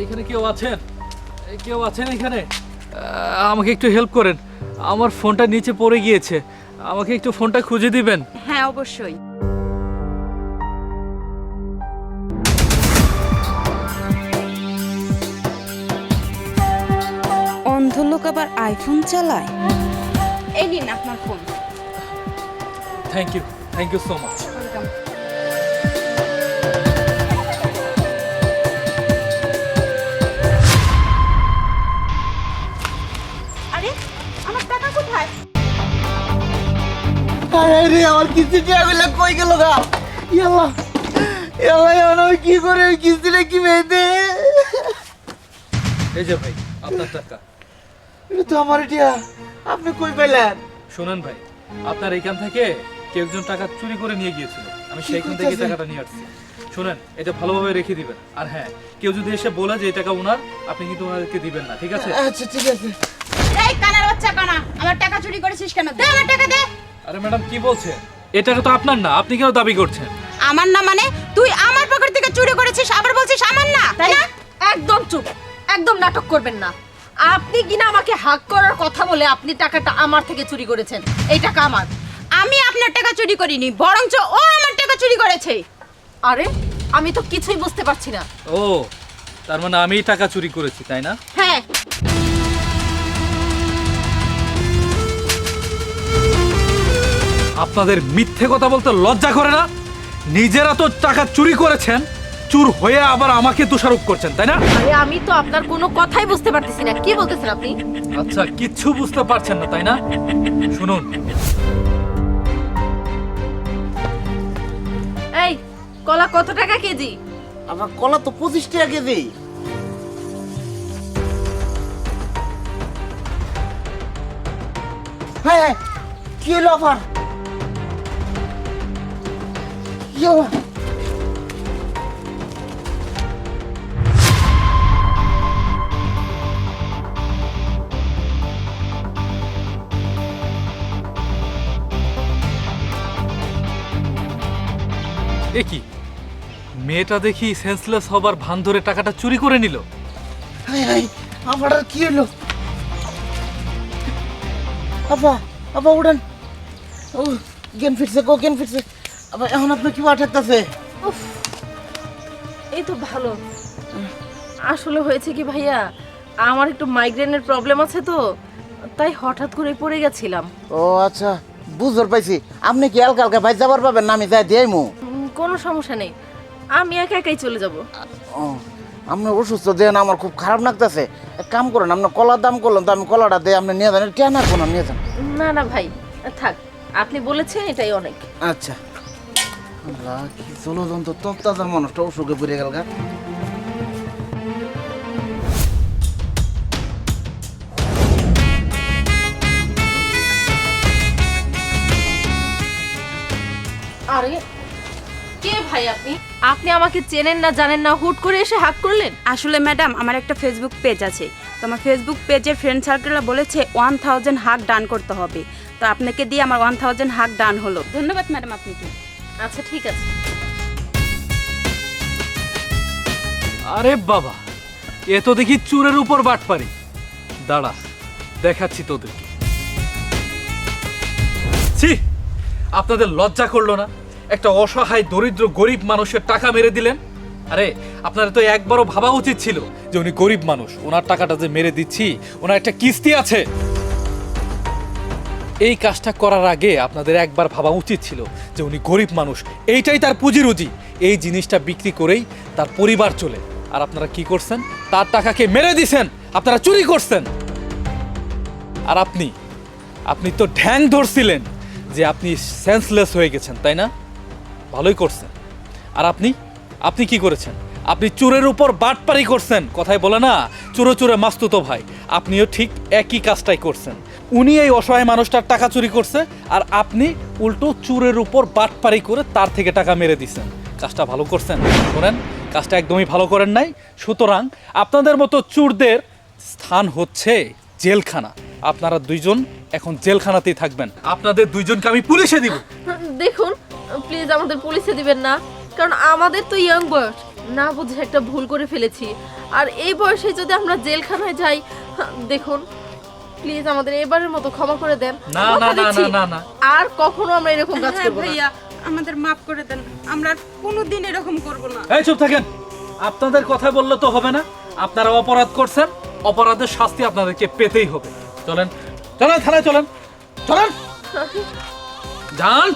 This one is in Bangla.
এইখানে কেউ আছেন? কেউ আছেন এখানে? আমাকে একটু হেল্প করেন। আমার ফোনটা নিচে পড়ে গিয়েছে। আমাকে একটু ফোনটা খুঁজে দিবেন। হ্যাঁ অবশ্যই। অন্ধ লোক আবার আইফোন চালায়? এই নিন আপনার phone. Thank you thank you so much welcome আরে রে আমার কিস্তি টাকাগুলো কই গেল গা? ইয়াল্লা ইয়াল্লা এখন আমি কি করে ওই কিস্তিটা কি মেয়েতে? এই যে ভাই আপনার টাকা। এটা তো আমার টিয়া আপনি কই পেলেন শুনেন ভাই আপনার এখান থেকে কেউ একজন টাকা চুরি করে নিয়ে গিয়েছিল। আমি সেইখান থেকে টাকাটা নিয়ে আসছি। শুনেন এটা ভালোভাবে রেখে দিবেন। আর হ্যাঁ কেউ যদি এসে বলে যে এই টাকা ওনার আপনি কিন্তু ওনাদেরকে দিবেন না ঠিক আছে? আচ্ছা ঠিক আছে। এই কানার বাচ্চা কানা আমার টাকা চুরি করেছিস কেন? দে আমার টাকা দে! আরে ম্যাডাম কি বলছেন এই টাকা তো আপনার না আপনি কেন দাবি করছেন? আমার না মানে তুই আমার পকেট থেকে চুরি করেছিস আবার বলছিস আমার না? তাই? না একদম চুপ একদম নাটক করবেন না। আপনি কিনা আমাকে হাক করার কথা বলে আপনি টাকাটা আমার থেকে চুরি করেছেন? এই টাকা আমার। আমি আপনার টাকা চুরি করিনি বরঞ্চ ও আমার টাকা চুরি করেছে। আরে আমি তো কিছুই বুঝতে পারছি না। ও তার মানে আমি টাকা চুরি করেছি তাই না? হ্যাঁ আপনাদের মিথ্যে কথা বলতে লজ্জা করে না? নিজেরা তো টাকা চুরি করেছেন চুর হয়ে আবার আমাকে দোষারোপ করছেন তাই না? আরে আমি তো আপনার কোনো কথাই বুঝতে পারতেছি না। কি বলতেছেন আপনি? আচ্ছা কিচ্ছু বুঝতে পারছেন না তাই না? শুনুন। এই কলা কত টাকা কেজি? আমার কলা তো পঁচিশ টাকা কেজি। হ্যাঁ হ্যাঁ কি হলো এ কি? মেয়েটা দেখি সেন্সলেস হবার ভান ধরে টাকাটা চুরি করে নিল। আমার কি হলো? আপা আপা উড়ান ও জ্ঞান ফিরছে গো জ্ঞান ফিরছে আপা এখন আপনি কি পাঠাতেছে উফ এই তো ভালো। আসলে হয়েছে কি ভাইয়া আমার একটু মাইগ্রেনের প্রবলেম আছে তো তাই হঠাৎ করে পড়ে গেছিলাম। ও আচ্ছা বুঝতে পাইছি আপনি কি হালকা হালকা ভাই যাবার পাবেন না আমি যাই দিয়ে মু কোনো সমস্যা নেই। আমি একা একাই চলে যাব। ও আপনি অসুস্থ দেন আমার খুব খারাপ লাগতেছে। এক কাম করেন আপনি কলার দাম করলেন তো আমি কলাটা দিয়ে আপনি নিয়ে যান কেন কোনো নিয়ে যান। না না ভাই থাক আপনি বলেছেন এটাই অনেক। আচ্ছা। কি মানুষটা অসুখে পড়ে গেল গা। আরে কে ভাই আপনি? আপনি আমাকে চেনেন না জানেন না হুট করে এসে হাক করলেন? আসলে ম্যাডাম আমার একটা ফেসবুক পেজ আছে। তো আমার ফেসবুক পেজের ফ্রেন্ড সার্কেলরা বলেছে ওয়ান থাউজেন্ড হাক ডান করতে হবে। তো আপনাকে দিয়ে আমার ওয়ান থাউজেন্ড হাক ডান হলো। ধন্যবাদ ম্যাডাম আপনাকে। আচ্ছা ঠিক আছে। আরে বাবা, এ তো দেখি চুরের উপর বাট পারি দাঁড়া, দেখাচ্ছি তোদেরকে। ছি, আপনাদের লজ্জা করল না? একটা অসহায়, দরিদ্র, গরিব মানুষের টাকা মেরে দিলেন? আরে, আপনাদের তো একবারও ভাবা উচিত ছিল যে উনি গরিব মানুষ। ওনার টাকাটা যে মেরে দিচ্ছি, ওনার একটা কিস্তি আছে। এই কাজটা করার আগে আপনাদের একবার ভাবা উচিত ছিল যে উনি গরিব মানুষ। এইটাই তার পুঁজি রুজি এই জিনিসটা বিক্রি করেই তার পরিবার চলে। আর আপনারা কি করছেন? তার টাকাকে মেরে দিছেন। আপনারা চুরি করছেন। আর আপনি আপনি তো ঢ্যাং ধরছিলেন যে আপনি সেন্সলেস হয়ে গেছেন, তাই না? ভালোই করছেন। আর আপনি আপনি কি করেছেন? আপনি চোরের উপর বাটপারি করছেন। কথায় বলে না, চোরে চোরে মাস্তুতো ভাই। আপনিও ঠিক একই কাজটাই করছেন। উনি এই অসহায় মানুষটার টাকা চুরি করছে আর আপনি উল্টো চুরের উপর বাটপারি করে তার থেকে টাকা মেরে দিছেন কাজটা ভালো করছেন। শোনেন, কাজটা একদমই ভালো করেন নাই। সুতরাং আপনাদের মতো চুরদের স্থান হচ্ছে জেলখানা। আপনারা দুইজন এখন জেলখানাতেই থাকবেন। আপনাদের দুইজনকে আমি পুলিশে দিব। দেখুন প্লিজ আমাদের পুলিশে দিবেন না। কারণ আমাদের তো ইয়াং বয়স না বুঝে একটা ভুল করে ফেলেছি। আর এই বয়সে যদি আমরা জেলখানায় যাই, দেখুন প্লিজ আমাদের এবারের মতো ক্ষমা করে দেন। না, না, না, না, না, না। আর কখনো আমরা এরকম কাজ করব করব না। ভাইয়া আমাদের মাফ করে দেন। আমরা কোনোদিন এরকম করব না। এই চুপ থাকেন। আপনাদের কথা বললে তো হবে না। আপনারা অপরাধ করছেন। অপরাধের শাস্তি আপনাদেরকে পেতেই হবে। চলেন চলেন থানায় চলেন। চলেন। যান।